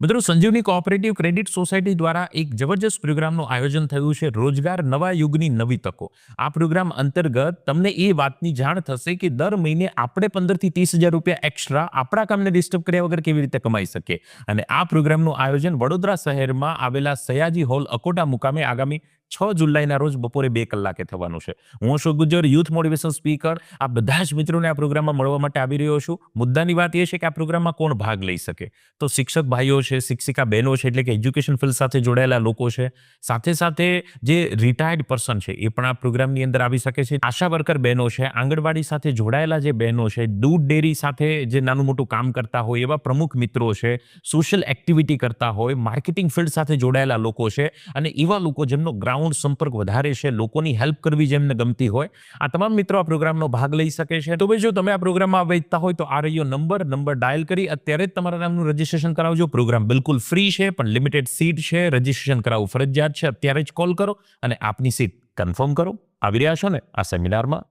મિત્રો, સંજીવની cooperative credit society દ્વારા એક જબરજસ્ત પ્રોગ્રામનું આયોજન થયું છે, રોજગાર નવા યુગની નવી તકો. આ પ્રોગ્રામ અંતર્ગત તમને એ વાતની જાણ થશે કે દર મહિને આપણે પંદરથી ત્રીસ હજાર રૂપિયા એક્સ્ટ્રા આપણા કામને ડિસ્ટર્બ કર્યા વગર કેવી રીતે કમાઈ શકીએ? અને આ પ્રોગ્રામનું આયોજન વડોદરા શહેરમાં આવેલા સયાજી હોલ અકોટા મુકામે આગામી છ જુલાઈના રોજ બપોરે બે કલાકે થવાનું છે. હું Ashok Gujjar youth motivation speaker આ બધા જ મિત્રોને આ પ્રોગ્રામમાં મળવા માટે આવી રહ્યો છું. મુદ્દાની વાત એ છે કે આ પ્રોગ્રામમાં કોણ ભાગ લઈ શકે? તો શિક્ષક ભાઈઓ છે, શિક્ષિકા બહેનો છે, એટલે કે એજ્યુકેશન ફિલ્ડ સાથે જોડાયેલા લોકો છે. સાથે સાથે જે રિટાયર્ડ પર્સન છે, એ પણ આ પ્રોગ્રામની અંદર આવી શકે છે. આશા વર્કર બહેનો છે, આંગણવાડી સાથે જોડાયેલા જે બહેનો છે, દૂધ ડેરી સાથે જે નાનું મોટું કામ કરતા હોય, એવા પ્રમુખ મિત્રો છે સોશિયલ એક્ટિવિટી કરતા હોય માર્કેટિંગ ફિલ્ડ સાથે જોડાયેલા લોકો છે અને એવા લોકો જેમનો ગ્રાઉન્ડ સંપર્ક વધારે છે, લોકોની હેલ્પ કરવી જેમને ગમતી હોય. આ તમામ મિત્રો આ પ્રોગ્રામનો ભાગ લઈ શકે છે. તો ભાઈ, જો તમે આ પ્રોગ્રામમાં વેચતા હોય તો આ રહ્યો નંબર નંબર ડાયલ કરી અત્યારે જ તમારા નામનું રજીસ્ટ્રેશન કરાવજો. પ્રોગ્રામ બિલકુલ ફ્રી છે, પણ લિમિટેડ સીટ છે. રજીસ્ટ્રેશન કરાવવું ફરજિયાત છે. અત્યારે જ કોલ કરો અને આપની સીટ કન્ફર્મ કરો. આવી રહ્યા છો ને આ સેમિનારમાં